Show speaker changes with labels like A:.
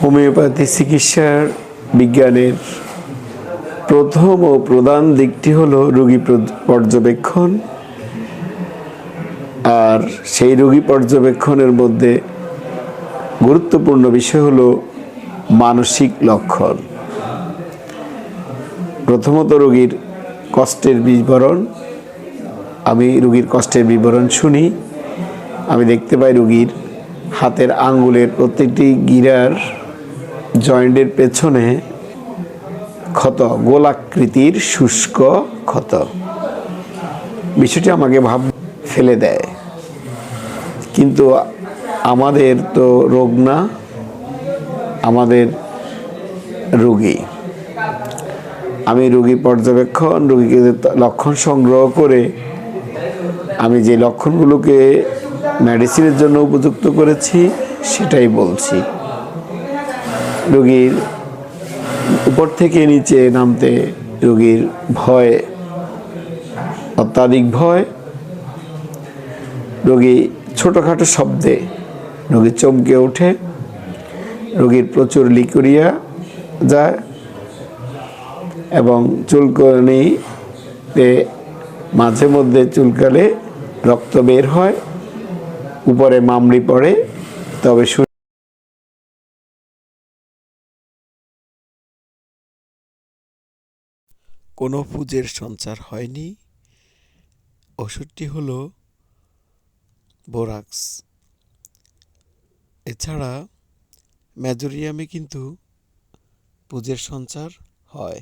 A: Homeopathy চিকিৎসার বিজ্ঞানের প্রথম ও প্রধান দিকটি হলো রোগী পর্যবেক্ষণ। আর সেই রোগী পর্যবেক্ষণের মধ্যে গুরুত্বপূর্ণ বিষয় হলো মানসিক লক্ষণ। প্রথমত রোগীর কষ্টের বিবরণ। আমি রোগীর কষ্টের বিবরণ শুনি। আমি দেখতে পাই রোগীর হাতের আঙ্গুলের প্রত্যেকটি গিরার জয়েন্টের পেছনে ক্ষত, গোলাকৃতির শুষ্ক ক্ষত। বিষয়টি আমাকে ভাব ফেলে দেয়। কিন্তু আমাদের তো রোগ না, আমাদের রোগী। আমি রোগী পর্যবেক্ষণ, রোগীকে লক্ষণ সংগ্রহ করে আমি যে লক্ষণগুলোকে মেডিসিনের জন্য উপযুক্ত করেছি, সেটাই বলছি। রোগীর উপর থেকে নিচে নামতে রোগীর ভয়, অত্যাধিক ভয়। রোগী ছোটোখাটো শব্দে রোগী চমকে ওঠে, রোগীর প্রচুর লিকুরিয়া যায় এবং চুলকনিতে মাঝে মধ্যে চুলকালে রক্ত বের হয়, উপরে মামড়ি পড়ে, তবে
B: কোনো পুজের সঞ্চার হয়নি। ওষুধটি হলো বোরাক্স। এছাড়া ম্যাজোরিয়ামে কিন্তু পুজের সঞ্চার হয়।